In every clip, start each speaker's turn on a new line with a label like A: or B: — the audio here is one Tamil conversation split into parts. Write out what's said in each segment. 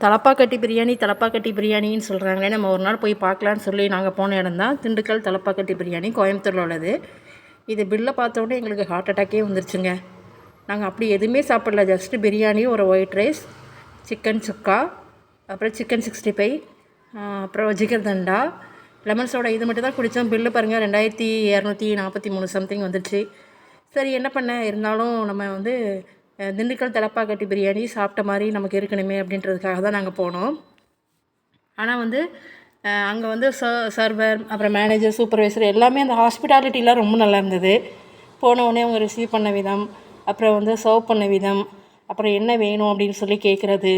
A: தலப்பாக்கட்டி பிரியாணி தலப்பாக்கட்டி பிரியாணின்னு சொல்கிறாங்களே நம்ம ஒரு நாள் போய் பார்க்கலான்னு சொல்லி நாங்கள் போன இடம் தான். திண்டுக்கல் தலப்பாக்கட்டி பிரியாணி கோயம்புத்தூரில் உள்ளது. இது பில்லை பார்த்தோன்னே எங்களுக்கு ஹார்ட் அட்டாக்கே வந்துருச்சுங்க. நாங்கள் அப்படி எதுவுமே சாப்பிடல ஜஸ்ட்டு பிரியாணி ஒரு ஒயிட் ரைஸ் சிக்கன் சுக்கா அப்புறம் சிக்கன் சிக்ஸ்டி ஃபைவ் அப்புறம் ஜிகர் தண்டா லெமன் சோடா இது மட்டும் தான் குடித்தோம் பில்லு பாருங்கள் ரெண்டாயிரத்தி இரநூத்தி நாற்பத்தி மூணு சம்திங் வந்துடுச்சு சரி என்ன பண்ண? இருந்தாலும் நம்ம வந்து திண்டுக்கல் தலப்பாக்கட்டி பிரியாணி சாப்பிட்ட மாதிரி நமக்கு இருக்கணுமே அப்படின்றதுக்காக தான் நாங்கள் போனோம். ஆனால் வந்து அங்கே வந்து ச சர்வர் அப்புறம் மேனேஜர் சூப்பர்வைசர் எல்லாமே அந்த ஹாஸ்பிட்டாலிட்டிலாம் ரொம்ப நல்லா இருந்தது. போன உடனே அவங்க ரிசீவ் பண்ண விதம் அப்புறம் வந்து சர்வ் பண்ண விதம் அப்புறம் என்ன வேணும் அப்படின்னு சொல்லி கேட்குறது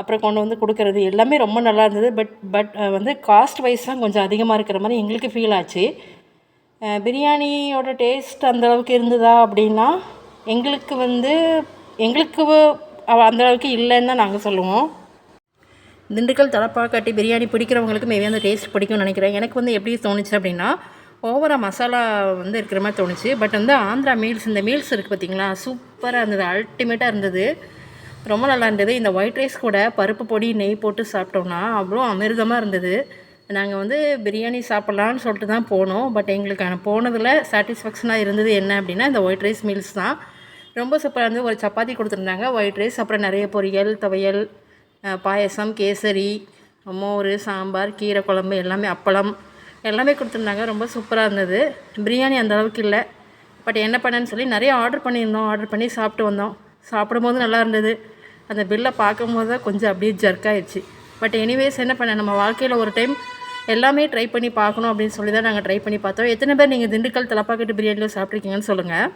A: அப்புறம் கொண்டு வந்து கொடுக்கறது எல்லாமே ரொம்ப நல்லா இருந்தது. பட் பட் வந்து காஸ்ட் வைஸ் தான் கொஞ்சம் அதிகமாக இருக்கிற மாதிரி எங்களுக்கு ஃபீல் ஆச்சு. பிரியாணியோட டேஸ்ட் அந்தளவுக்கு இருந்ததா அப்படின்னா எங்களுக்கு வந்து எங்களுக்கு அந்தளவுக்கு அந்த அளவுக்கு இல்லைன்னு தான் நாங்கள் சொல்லுவோம். திண்டுக்கல் தலப்பாக்கட்டி பிரியாணி பிடிக்கிறவங்களுக்கு மேபி அந்த டேஸ்ட் பிடிக்கும்னு நினைக்கிறேன். எனக்கு வந்து எப்படி தோணுச்சு அப்படின்னா ஓவராக மசாலா வந்து இருக்கிற மாதிரி தோணுச்சு. பட் வந்து ஆந்திரா மீல்ஸ் இந்த மீல்ஸ் இருக்குது பார்த்தீங்களா சூப்பராக இருந்தது அல்டிமேட்டாக இருந்தது. ரொம்ப நல்லா இருந்தது. இந்த ஒயிட் ரைஸ் கூட பருப்பு பொடி நெய் போட்டு சாப்பிட்டோம்னா அவ்வளோ அமிர்தமாக இருந்தது. நாங்கள் வந்து பிரியாணி சாப்பிட்லான்னு சொல்லிட்டு தான் போனோம். பட் எங்களுக்கு போனதில் சாட்டிஸ்ஃபேக்ஷனாக இருந்தது என்ன அப்படின்னா இந்த ஒயிட் ரைஸ் மீல்ஸ் தான். ரொம்ப சூப்பராக இருந்தது ஒரு சப்பாத்தி கொடுத்துருந்தாங்க. ஒயிட் ரைஸ் அப்புறம் நிறைய பொரியல் துவையல் பாயசம் கேசரி மோர் சாம்பார் கீரை குழம்பு எல்லாமே அப்பளம் எல்லாமே கொடுத்துருந்தாங்க. ரொம்ப சூப்பராக இருந்தது. பிரியாணி அந்த அளவுக்கு இல்லை. பட் என்ன பண்ணேன்னு சொல்லி நிறைய ஆர்டர் பண்ணியிருந்தோம். ஆர்டர் பண்ணி சாப்பிட்டு வந்தோம். சாப்பிடும்போது நல்லா இருந்தது. அந்த பில்லை பார்க்கும்போது தான் கொஞ்சம் அப்படியே ஜர்க் ஆயிடுச்சு. பட் எனிவேஸ் என்ன பண்ண நம்ம வாழ்க்கையில் ஒரு டைம் எல்லாமே ட்ரை பண்ணி பார்க்கணும் அப்படின்னு சொல்லி தான் நாங்கள் ட்ரை பண்ணி பார்த்தோம். எத்தனை பேர் நீங்கள் திண்டுக்கல் தலப்பாக்கட்டு பிரியாணியில் சாப்பிட்ருக்கீங்கன்னு சொல்லுங்கள்